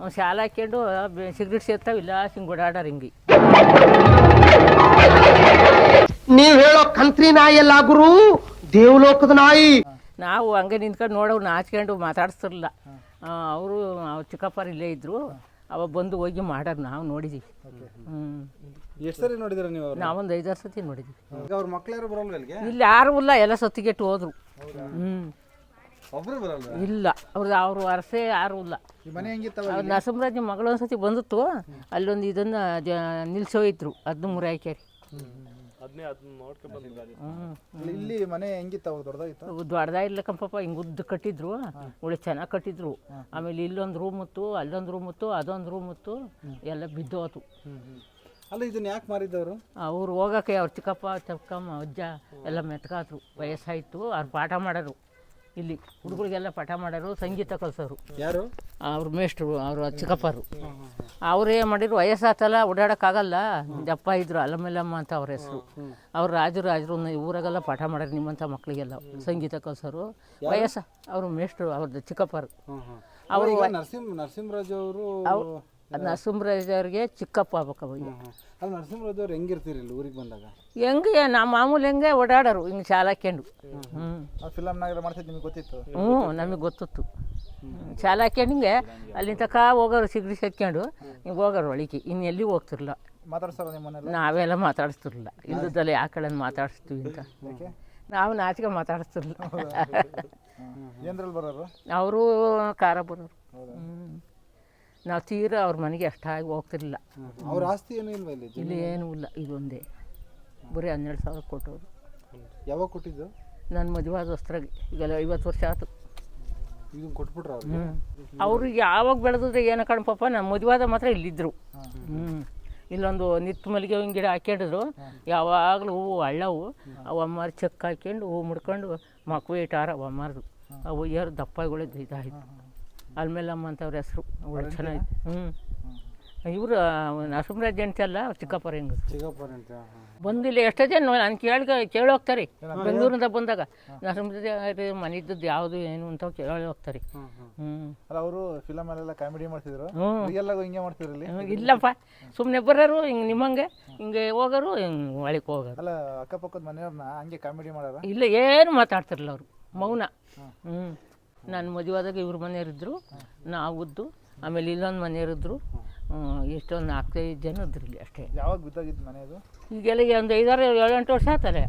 ಅವ್ನು ಶಾಲೆ ಹಾಕ್ಕೊಂಡು ಸಿಗ್ರೆಟ್ ಸೇರ್ತಾವಿಲ್ಲ ಹಿಂಗೆ ಓಡಾಡಾರ ಹಿಂಗೆ. ನೀವ್ ಹೇಳೋ ಕಂತ್ರಿ ನಾಯಿ ಎಲ್ಲ ಗುರು ದೇವಲೋಕದ ನಾಯಿ. ನಾವು ಹಂಗೆ ನಿಂತ್ಕೊಂಡು ನೋಡೋರು ನಾಚ್ಕೊಂಡು ಮಾತಾಡಿಸ್ತಿರ್ಲಿಲ್ಲ. ಅವರು ಚಿಕ್ಕಪ್ಪರು ಇಲ್ಲೇ ಇದ್ರು. ಅವ ಬಂದು ಹೋಗಿ ಮಾಡೋರು ನಾವು ನೋಡಿದ್ದೀವಿ ಎಷ್ಟು ಸರಿ ನೋಡಿದ್ರ ನೀವು ನಾವೊಂದು ಐದಾರು ಸತಿ ನೋಡಿದ್ದೀವಿ ಈಗ ಅವ್ರ ಮಕ್ಳು ಯಾರು ಬರಲ್ವ ಇಲ್ಲಿಗೆ? ಇಲ್ಲಿ ಯಾರೂ ಇಲ್ಲ ಎಲ್ಲ ಸತ್ತಿಗೆಟ್ಟು ಹೋದ್ರು. ಹ್ಞೂ ಒಬ್ರು ಇಲ್ಲ ಅವ್ರದ್ದು ಅವರು ಅರಸೆ ಯಾರು ಇಲ್ಲ. ಈ ಮನೆ ಹೆಂಗಿತ್ತವ ಅವ್ರ ಮಗಳು ಒಂದ್ಸತಿ ಬಂದಿತ್ತು ಅಲ್ಲೊಂದು ಇದನ್ನು ನಿಲ್ಸೋಯ್ತರು ಅದನ್ನ ಮುರಿ ಹಾಕ್ಯಾರಿ. ಹ್ಞೂ ಇಲ್ಲಿ ಮನೆ ಹೆಂಗಿತ್ತ ಅವ್ರು ದೊಡ್ಡದಾಗಿತ್ತ? ದೊಡ್ಡದ ಇಲ್ಲ ಕಂಪಪ್ಪ ಹಿಂಗೆ ಉದ್ದ ಕಟ್ಟಿದ್ರು ಒಳ್ಳೆ ಚೆನ್ನಾಗಿ ಕಟ್ಟಿದ್ರು. ಆಮೇಲೆ ಇಲ್ಲೊಂದು ರೂಮ್ ಇತ್ತು ಅಲ್ಲೊಂದು ರೂಮ್ ಇತ್ತು ಅದೊಂದು ರೂಮ್ ಇತ್ತು ಎಲ್ಲ ಬಿದ್ದೋತು. ಅಲ್ಲ ಇದನ್ನ ಯಾಕೆ ಮಾರಿದ್ದವರು? ಅವ್ರು ಹೋಗಕ್ಕೆ ಅವ್ರ ಚಿಕ್ಕಪ್ಪ ಚಿಕ್ಕಮ್ಮ ಅಜ್ಜ ಎಲ್ಲ ಮೆತ್ಕಾದ್ರು ವಯಸ್ಸಾಯಿತು ಅವ್ರು ಪಾಠ ಮಾಡೋರು. ಇಲ್ಲಿ ಹುಡುಗರಿಗೆಲ್ಲ ಪಾಠ ಮಾಡೋರು ಸಂಗೀತ ಕಲಿಸೋರು. ಯಾರು? ಅವ್ರ ಮೇಷ್ಟ್ರು ಅವರು ಚಿಕ್ಕಪ್ಪರು. ಅವ್ರು ಏನು ಮಾಡಿದ್ರು ವಯಸ್ಸಾತಲ್ಲ ಓಡಾಡೋಕ್ಕಾಗಲ್ಲ. ದಪ್ಪ ಇದ್ರು ಅಲ್ಲಮೆಲ್ಲಮ್ಮ ಅಂತ ಅವ್ರ ಹೆಸರು. ಅವ್ರು ರಾಜರು ರಾಜರು ಊರಾಗೆಲ್ಲ ಪಾಠ ಮಾಡೋರು ನಿಮ್ಮಂಥ ಮಕ್ಕಳಿಗೆಲ್ಲ ಸಂಗೀತ ಕಲಿಸೋರು. ವಯಸ್ಸ ಅವರು ಮೇಷ್ಟ್ರು ಅವ್ರದ್ದು ಚಿಕ್ಕಪ್ಪರು. ಅವರು ನರಸಿಂಹ ನರಸಿಂಹರಾಜ್ ಅವರು ನರಸಿಂಹರಾಜ್ ಅವ್ರಿಗೆ ಚಿಕ್ಕಪ್ಪ ಆಗ್ಬೇಕು ಅವಾಗ ಅಲ್ಲ ನರಸಿಂಹರಾಜ್ ಅವ್ರು ಹೆಂಗಿರ್ತೀರಿ ಇಲ್ಲಿ ಊರಿಗೆ ಬಂದಾಗ? ಹೆಂಗೆ ನಾ ಮಾಮೂಲಿ ಹೆಂಗೆ ಓಡಾಡೋರು ಹಿಂಗೆ ಶಾಲೆ ಹಾಕ್ಕೊಂಡು ಹ್ಞೂ ಮಾಡ್ತಿದ್ದು ನಿಮ್ಗೆ ಗೊತ್ತಿತ್ತು? ಹ್ಞೂ ನಮಗೆ ಗೊತ್ತಿತ್ತು. ಶಾಲೆ ಹಾಕ್ಕೊಂಡು ಹಿಂಗೆ ಅಲ್ಲಿ ತಕ್ಕ ಹೋಗೋರು ಸಿಗಡಿ ಸೆಕ್ಕೊಂಡು ಹಿಂಗೆ ಹೋಗೋರು ಒಳಗೆ ಇನ್ನು ಎಲ್ಲಿ ಹೋಗ್ತಿರ್ಲಿಲ್ಲ. ಮಾತಾಡ್ಸಾರ ನಾವೆಲ್ಲ ಮಾತಾಡಿಸ್ತಿರ್ಲಿಲ್ಲ. ಇಲ್ಲದಲ್ಲಿ ಆ ಕಡೆ ಮಾತಾಡಿಸ್ತೀವಿ ಅಂತ. ನಾವು ನಾಚಿಕೆ ಮಾತಾಡಿಸ್ತಿರ್ಲಿಲ್ಲ. ಏನ್ರಲ್ಲಿ ಬರೋರು? ಅವರು ಕಾರ ಬರೋರು ನಾವು ತೀರ ಅವ್ರ ಮನೆಗೆ ಅಷ್ಟಾಗಿ ಹೋಗ್ತಿರ್ಲಿಲ್ಲ. ಅವ್ರ ಆಸ್ತಿ ಏನು ಇಲ್ಲ ಇಲ್ಲಿ ಇಲ್ಲಿ ಏನೂ ಇಲ್ಲ ಇದೊಂದೇ ಬರೀ ಹನ್ನೆರಡು ಸಾವಿರ ಕೊಟ್ಟವರು. ಯಾವಾಗ ಕೊಟ್ಟಿದ್ದು? ನನ್ನ ಮದುವೆ ಆದ ಹೊಸ್ತ್ರಾಗಿ ಈಗೆಲ್ಲ ಐವತ್ತು ವರ್ಷ ಆಯ್ತು ಇದನ್ನ ಕೊಟ್ಬಿಟ್ರ ಹ್ಞೂ ಅವ್ರಿಗೆ ಯಾವಾಗ ಬೆಳೆದಿದ್ರೆ ಏನೋ ಕಣಪಪ್ಪ ನಮ್ಮ ಮದುವಾದ ಮಾತ್ರ ಇಲ್ಲಿದ್ದರು ಹ್ಞೂ ಇಲ್ಲೊಂದು ನಿತ್ತು ಮಲ್ಲಿಗೆ ಹೂವಿನ ಗಿಡ ಹಾಕ್ಕೊಂಡಿದ್ರು ಯಾವಾಗಲೂ ಹೂವು ಹಳ್ಳವು. ಅವು ಅಮ್ಮಾರು ಚೆಕ್ ಹಾಕ್ಯಂಡು ಹೂವು ಮುಡ್ಕೊಂಡು ಮಕ್ಕಳು ಇಟ್ಟಾರ ಅವು ಅಮ್ಮಾರ್ದು. ಅವು ಯಾರು ದಪ್ಪಗಳಿದ್ದು ಇದಾಯಿತು. ಅಲ್ಮೇಲಮ್ಮ ಅಂತವ್ರ ಹೆಸರು ಒಳ್ಳೆ ಚೆನ್ನಾಗಿ ಹ್ಞೂ. ಇವರು ನರಸಿಂಹರಾಜ್ ಹೆಂಡ್ತಿ ಅಲ್ಲ ಅವ್ರ ಚಿಕ್ಕಪ್ಪರ ಹೆಂಗ ಬಂದಿಲ್ಲ ಎಷ್ಟೋ ಜನ ನಾನು ಕೇಳಿ ಕೇಳಿ ಹೋಗ್ತಾರೆ. ಬೆಂಗಳೂರಿಂದ ಬಂದಾಗ. ನರಸಿಂಹರಾಜ್ ಇದ್ದದ್ದು ಯಾವುದು ಏನು ಅಂತ ಕೇಳಿ ಹೋಗ್ತಾರೆ. ಅವರು ಫಿಲಮಲ್ಲೆಲ್ಲ ಕಾಮಿಡಿ ಮಾಡ್ತಿದ್ರು. ಹಿಂಗೆ ಮಾಡ್ತಿದ್ರು ಇಲ್ಲಿ? ಇಲ್ಲಪ್ಪ. ಸುಮ್ಮನೆ ಬರೋರು ಹಿಂಗೆ ನಿಮ್ಮಂಗೆ. ಹಿಂಗೆ ಹೋಗೋರು ಹಿಂಗೆ ಒಳಗೆ ಹೋಗೋರು. ಅಲ್ಲ ಅಕ್ಕಪಕ್ಕದ ಮನೆಯವ್ರನ್ನ ಹಂಗೆ ಕಾಮಿಡಿ ಮಾಡೋರು? ಇಲ್ಲ ಏನು ಮಾತಾಡ್ತಿರಲ್ಲ ಅವರು. ಮೌನ. ಹ್ಞೂ. ನನ್ನ ಮದುವಾದಾಗ ಇವ್ರ ಮನೆಯವರಿದ್ದರು ನಾವುದ್ದು ಆಮೇಲೆ ಇಲ್ಲೊಂದು ಮನೆಯವರಿದ್ದರು ಎಷ್ಟೊಂದು ನಾಲ್ಕೈದು ಜನ ಇದ್ರು ಇಲ್ಲಿ ಅಷ್ಟೇ. ಯಾವಾಗ ಬಿದ್ದಾಗಿತ್ತು ಮನೆ ಅದು? ಈಗೆಲ್ಲ ಒಂದು ಐದಾರು ಏಳೆಂಟು ವರ್ಷ ಆತಾರೆ.